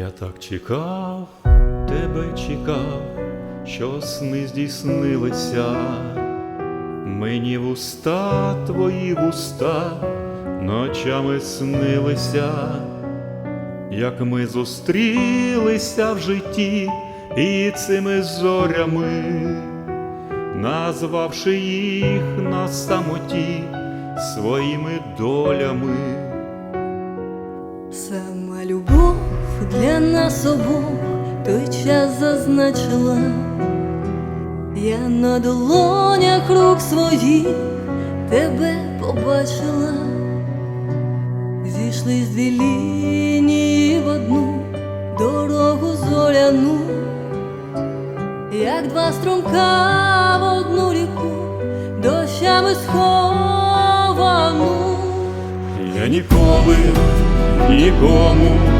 Я так чекав, тебе чекав, що сни здійснилися, мені вуста твої вуста ночами снилися, як ми зустрілися в житті і цими зорями, назвавши їх на самоті своїми долями. Сама любов для нас обох той час зазначила, я на долонях рук своїх тебе побачила, зійшли з дві лінії в одну дорогу зоряну, як два струмка в одну ріку, дощами сховану. Я ніколи нікому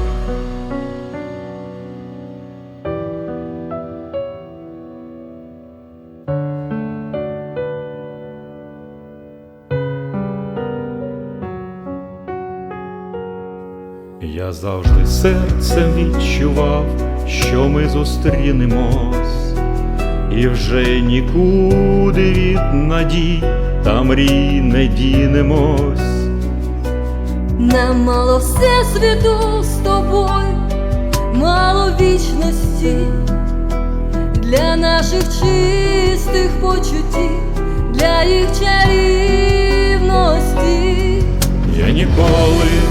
Я завжди серцем відчував, що ми зустрінемось, і вже нікуди від надій та мрій не дінемось. Нам мало все світу з тобою, мало вічності для наших чистих почуттів, для їх чарівності. Я ніколи